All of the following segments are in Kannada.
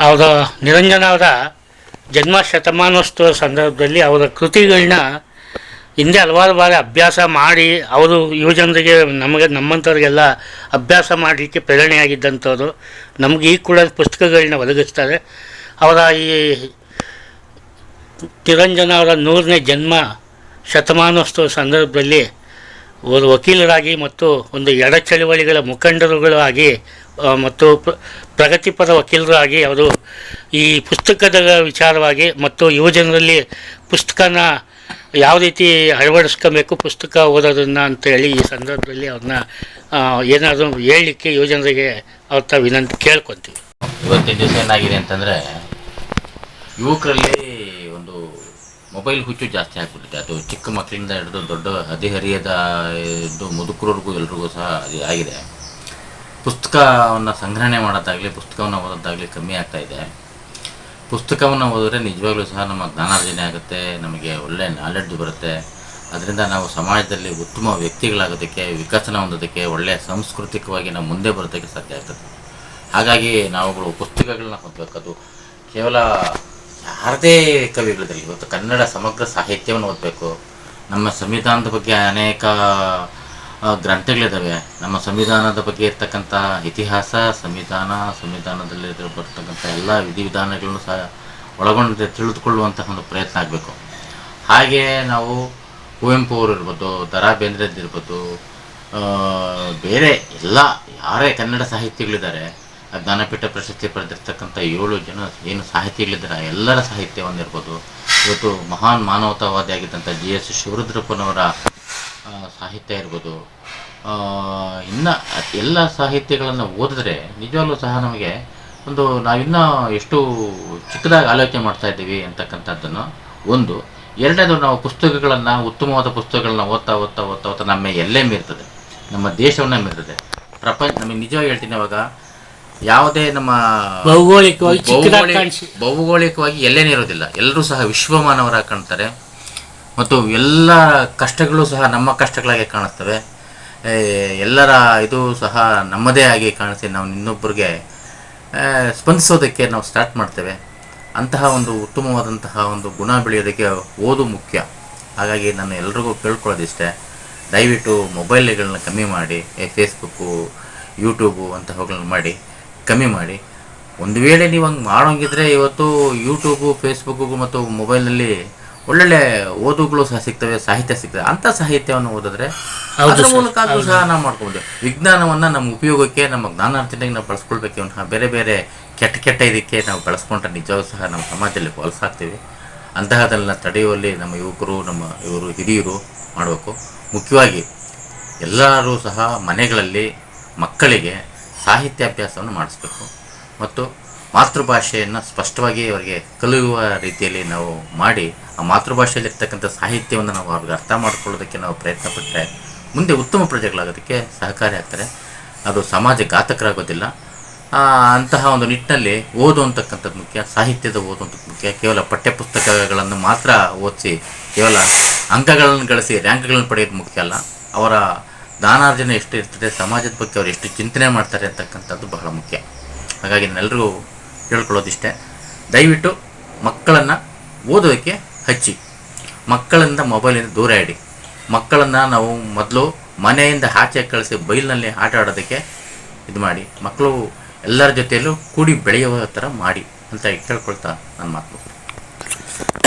ಅವರ ನಿರಂಜನ ಅವರ ಜನ್ಮ ಶತಮಾನೋತ್ಸವ ಸಂದರ್ಭದಲ್ಲಿ ಅವರ ಕೃತಿಗಳನ್ನ ಹಿಂದೆ ಹಲವಾರು ಬಾರಿ ಅಭ್ಯಾಸ ಮಾಡಿ ಅವರು ಯುವಜನರಿಗೆ ನಮಗೆ ನಮ್ಮಂಥವ್ರಿಗೆಲ್ಲ ಅಭ್ಯಾಸ ಮಾಡಲಿಕ್ಕೆ ಪ್ರೇರಣೆಯಾಗಿದ್ದಂಥವ್ರು. ನಮಗೆ ಈ ಕೂಡ ಪುಸ್ತಕಗಳನ್ನ ಒದಗಿಸ್ತಾರೆ. ಅವರ ಈ ನಿರಂಜನ ಅವರ ನೂರನೇ ಜನ್ಮ ಶತಮಾನೋತ್ಸವ ಸಂದರ್ಭದಲ್ಲಿ ಅವರು ವಕೀಲರಾಗಿ ಮತ್ತು ಒಂದು ಎಡ ಚಳವಳಿಗಳ ಮುಖಂಡರುಗಳಾಗಿ ಮತ್ತು ಪ್ರ- ಪ್ರಗತಿಪರ ವಕೀಲರಾಗಿ ಅವರು ಈ ಪುಸ್ತಕದ ವಿಚಾರವಾಗಿ ಮತ್ತು ಯುವಜನರಲ್ಲಿ ಪುಸ್ತಕನ ಯಾವ ರೀತಿ ಅಳವಡಿಸ್ಕೋಬೇಕು, ಪುಸ್ತಕ ಓದೋದನ್ನು ಅಂತೇಳಿ ಈ ಸಂದರ್ಭದಲ್ಲಿ ಅವ್ರನ್ನ ಏನಾದರೂ ಹೇಳಲಿಕ್ಕೆ ಯುವಜನರಿಗೆ ಅವ್ರ ವಿನಂತಿ ಕೇಳ್ಕೊತೀವಿ. ಇವತ್ತಿನ ದಿವಸ ಏನಾಗಿದೆ ಅಂತಂದರೆ, ಯುವಕರಲ್ಲಿ ಒಂದು ಮೊಬೈಲ್ ಹುಚ್ಚು ಜಾಸ್ತಿ ಆಗ್ಬಿಟ್ಟಿದೆ. ಅದು ಚಿಕ್ಕ ಮಕ್ಕಳಿಂದ ಹಿಡಿದು ದೊಡ್ಡ ಹದಿಹರಿಯದ, ಇದು ಮುದುಕರವರೆಗೂ ಎಲ್ರಿಗೂ ಸಹ ಆಗಿದೆ. ಪುಸ್ತಕವನ್ನು ಸಂಗ್ರಹಣೆ ಮಾಡೋದಾಗಲಿ, ಪುಸ್ತಕವನ್ನು ಓದೋದಾಗಲಿ ಕಮ್ಮಿ ಆಗ್ತಾ ಇದೆ. ಪುಸ್ತಕವನ್ನು ಓದಿದ್ರೆ ನಿಜವಾಗ್ಲೂ ಸಹ ನಮ್ಮ ಜ್ಞಾನಾರ್ಜನೆ ಆಗುತ್ತೆ, ನಮಗೆ ಒಳ್ಳೆಯ ನಾಲೆಡ್ಜ್ ಬರುತ್ತೆ. ಅದರಿಂದ ನಾವು ಸಮಾಜದಲ್ಲಿ ಉತ್ತಮ ವ್ಯಕ್ತಿಗಳಾಗೋದಕ್ಕೆ, ವಿಕಸನ ಹೊಂದೋದಕ್ಕೆ ಒಳ್ಳೆಯ ಸಾಂಸ್ಕೃತಿಕವಾಗಿ ನಾವು ಮುಂದೆ ಬರೋದಕ್ಕೆ ಸಾಧ್ಯ ಆಗ್ತದೆ. ಹಾಗಾಗಿ ನಾವುಗಳು ಪುಸ್ತಕಗಳನ್ನ ಓದಬೇಕು ಅದು ಕೇವಲ ಯಾರದೇ ಕವಿಗಳಲ್ಲಿ, ಇವತ್ತು ಕನ್ನಡ ಸಮಗ್ರ ಸಾಹಿತ್ಯವನ್ನು ಓದಬೇಕು. ನಮ್ಮ ಸಂವಿಧಾನದ ಬಗ್ಗೆ ಅನೇಕ ಗ್ರಂಥಗಳಿದ್ದಾವೆ ನಮ್ಮ ಸಂವಿಧಾನದ ಬಗ್ಗೆ ಇರ್ತಕ್ಕಂಥ ಇತಿಹಾಸ, ಸಂವಿಧಾನ, ಸಂವಿಧಾನದಲ್ಲಿ ಬರ್ತಕ್ಕಂಥ ಎಲ್ಲ ವಿಧಿವಿಧಾನಗಳನ್ನು ಸಹ ಒಳಗೊಂಡಂತೆ ತಿಳಿದುಕೊಳ್ಳುವಂತಹ ಒಂದು ಪ್ರಯತ್ನ ಆಗಬೇಕು. ಹಾಗೆ ನಾವು ಕುವೆಂಪು ಅವರು ಇರ್ಬೋದು ದ ರಾ ಬೇಂದ್ರೆದ್ದಿರ್ಬೋದು ಬೇರೆ ಎಲ್ಲ ಯಾರೇ ಕನ್ನಡ ಸಾಹಿತ್ಯಗಳಿದ್ದಾರೆ ಜ್ಞಾನಪೀಠ ಪ್ರಶಸ್ತಿ ಪಡೆದಿರ್ತಕ್ಕಂಥ ಏಳು ಜನ ಏನು ಸಾಹಿತಿಗಳಿದ್ದಾರೆ ಎಲ್ಲರ ಸಾಹಿತ್ಯ ಒಂದಿರ್ಬೋದು ಇವತ್ತು ಮಹಾನ್ ಮಾನವತಾವಾದಿ ಆಗಿದ್ದಂಥ ಜಿ ಎಸ್ ಶಿವರುದ್ರಪ್ಪನವರ ಸಾಹಿತ್ಯ ಇರ್ಬೋದು. ಇನ್ನು ಇನ್ನ ಎಲ್ಲ ಸಾಹಿತ್ಯಗಳನ್ನು ಓದಿದ್ರೆ ನಿಜವಾಗ್ಲೂ ಸಹ ನಮಗೆ ಒಂದು ನಾವಿನ್ನೂ ಎಷ್ಟು ಚಿಕ್ಕದಾಗಿ ಆಲೋಚನೆ ಮಾಡ್ತಾ ಇದ್ದೀವಿ ಅಂತಕ್ಕಂಥದ್ದನ್ನು ಒಂದು ಎರಡನೇದು ನಾವು ಪುಸ್ತಕಗಳನ್ನು ಉತ್ತಮವಾದ ಪುಸ್ತಕಗಳನ್ನ ಓದ್ತಾ ಓದ್ತಾ ಓದ್ತಾ ಓದ್ತಾ ನಮ್ಮ ಎಲ್ಲೇ ಮೀರ್ತದೆ. ನಮ್ಮ ದೇಶವನ್ನ ಮೀರ್ತದೆ. ಪ್ರಪಂಚ ನಮಗೆ ನಿಜವಾಗಿ ಹೇಳ್ತೀನಿ ಅವಾಗ ಯಾವುದೇ ನಮ್ಮ ಭೌಗೋಳಿಕವಾಗಿ ಭೌಗೋಳಿಕವಾಗಿ ಎಲ್ಲೇನೇ ಇರೋದಿಲ್ಲ. ಎಲ್ಲರೂ ಸಹ ವಿಶ್ವಮಾನವರಾಗಿ ಕಾಣ್ತಾರೆ. ಮತ್ತು ಎಲ್ಲ ಕಷ್ಟಗಳು ಸಹ ನಮ್ಮ ಕಷ್ಟಗಳಾಗಿ ಕಾಣುತ್ತವೆ. ಎಲ್ಲರ ಇದು ಸಹ ನಮ್ಮದೇ ಆಗಿ ಕಾಣಿಸಿ ನಾವು ಇನ್ನೊಬ್ಬರಿಗೆ ಸ್ಪಂದಿಸೋದಕ್ಕೆ ನಾವು ಸ್ಟಾರ್ಟ್ ಮಾಡ್ತೇವೆ. ಅಂತಹ ಒಂದು ಉತ್ತಮವಾದಂತಹ ಒಂದು ಗುಣ ಬೆಳೆಯೋದಕ್ಕೆ ಓದು ಮುಖ್ಯ. ಹಾಗಾಗಿ ನಾನು ಎಲ್ರಿಗೂ ಕೇಳ್ಕೊಳ್ಳೋದಿಷ್ಟೇ. ದಯವಿಟ್ಟು ಮೊಬೈಲ್ಗಳನ್ನ ಕಮ್ಮಿ ಮಾಡಿ ಫೇಸ್ಬುಕ್ಕು ಯೂಟ್ಯೂಬು ಅಂತಹವುಗಳನ್ನ ಮಾಡಿ, ಕಮ್ಮಿ ಮಾಡಿ. ಒಂದು ವೇಳೆ ನೀವು ಹಂಗೆ ಮಾಡೋಂಗಿದ್ರೆ ಇವತ್ತು ಯೂಟ್ಯೂಬು ಫೇಸ್ಬುಕ್ಕು ಮತ್ತು ಮೊಬೈಲ್ನಲ್ಲಿ ಒಳ್ಳೊಳ್ಳೆ ಓದುಗಳು ಸಹ ಸಿಗ್ತವೆ ಸಾಹಿತ್ಯ ಸಿಗ್ತವೆ. ಅಂತ ಸಾಹಿತ್ಯವನ್ನು ಓದಿದ್ರೆ ಅದರ ಮೂಲಕ ಅದು ಸಹ ನಾವು ಮಾಡ್ಕೊಬೋದು. ವಿಜ್ಞಾನವನ್ನ ನಮ್ಮ ಉಪಯೋಗಕ್ಕೆ ನಮ್ಮ ಜ್ಞಾನಾರ್ಜನೆಗೆ ನಾವು ಬಳಸ್ಕೊಳ್ಬೇಕು ಅಂತ ಬೇರೆ ಬೇರೆ ಕೆಟ್ಟ ಕೆಟ್ಟ ಇದಕ್ಕೆ ನಾವು ಬಳಸ್ಕೊಂಡ್ರೆ ನಿಜವೂ ಸಹ ನಮ್ಮ ಸಮಾಜದಲ್ಲಿ ಹೊಲಸಾಗ್ತೀವಿ ಅಂತಹದನ್ನ ತಡೆಯುವಲ್ಲಿ ನಮ್ಮ ಯುವಕರು ನಮ್ಮ ಇವರು ಹಿರಿಯರು ಮಾಡಬೇಕು. ಮುಖ್ಯವಾಗಿ ಎಲ್ಲರೂ ಸಹ ಮನೆಗಳಲ್ಲಿ ಮಕ್ಕಳಿಗೆ ಸಾಹಿತ್ಯಾಭ್ಯಾಸವನ್ನು ಮಾಡಿಸ್ಬೇಕು. ಮತ್ತು ಮಾತೃಭಾಷೆಯನ್ನು ಸ್ಪಷ್ಟವಾಗಿ ಅವರಿಗೆ ಕಲಿಯುವ ರೀತಿಯಲ್ಲಿ ನಾವು ಮಾಡಿ, ಆ ಮಾತೃಭಾಷೆಯಲ್ಲಿರ್ತಕ್ಕಂಥ ಸಾಹಿತ್ಯವನ್ನು ನಾವು ಅವ್ರಿಗೆ ಅರ್ಥ ಮಾಡ್ಕೊಳ್ಳೋದಕ್ಕೆ ನಾವು ಪ್ರಯತ್ನ ಪಟ್ಟರೆ ಮುಂದೆ ಉತ್ತಮ ಪ್ರಜೆಗಳಾಗೋದಕ್ಕೆ ಸಹಕಾರಿ ಆಗ್ತಾರೆ. ಅದು ಸಮಾಜ ಘಾತಕರಾಗೋದಿಲ್ಲ. ಅಂತಹ ಒಂದು ನಿಟ್ಟಿನಲ್ಲಿ ಓದು ಅಂತಕ್ಕಂಥದ್ದು ಮುಖ್ಯ, ಸಾಹಿತ್ಯದ ಓದು ಅಂತ ಮುಖ್ಯ. ಕೇವಲ ಪಠ್ಯಪುಸ್ತಕಗಳನ್ನು ಮಾತ್ರ ಓದಿಸಿ, ಕೇವಲ ಅಂಕಗಳನ್ನು ಗಳಿಸಿ, ರ್ಯಾಂಕ್ಗಳನ್ನು ಪಡೆಯೋದು ಮುಖ್ಯ ಅಲ್ಲ. ಅವರ ದಾನಾರ್ಜನೆ ಎಷ್ಟು ಇರ್ತದೆ ಸಮಾಜದ ಬಗ್ಗೆ ಅವರು ಎಷ್ಟು ಚಿಂತನೆ ಮಾಡ್ತಾರೆ ಅಂತಕ್ಕಂಥದ್ದು ಬಹಳ ಮುಖ್ಯ. ಹಾಗಾಗಿ ನಾನೆಲ್ಲರಿಗೂ ಹೇಳ್ಕೊಳ್ಳೋದಿಷ್ಟೇ. ದಯವಿಟ್ಟು ಮಕ್ಕಳನ್ನು ಓದೋದಕ್ಕೆ ಹಚ್ಚಿ. ಮಕ್ಕಳಿಂದ ಮೊಬೈಲಿಂದ ದೂರ ಇಡಿ ಮಕ್ಕಳನ್ನು ನಾವು ಮೊದಲು ಮನೆಯಿಂದ ಆಚೆ ಕಳಿಸಿ ಬೈಲಿನಲ್ಲಿ ಆಟ ಆಡೋದಕ್ಕೆ ಇದು ಮಾಡಿ. ಮಕ್ಕಳು ಎಲ್ಲರ ಜೊತೆಯಲ್ಲೂ ಕೂಡಿ ಬೆಳೆಯುವ ಥರ ಮಾಡಿ ಅಂತ ಕೇಳ್ಕೊಳ್ತಾ ನನ್ನ ಮಾತು.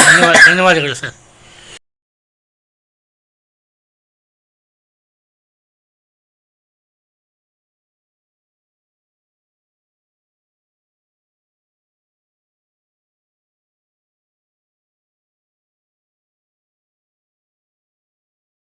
ಧನ್ಯವಾದ, ಧನ್ಯವಾದಗಳು ಸರ್.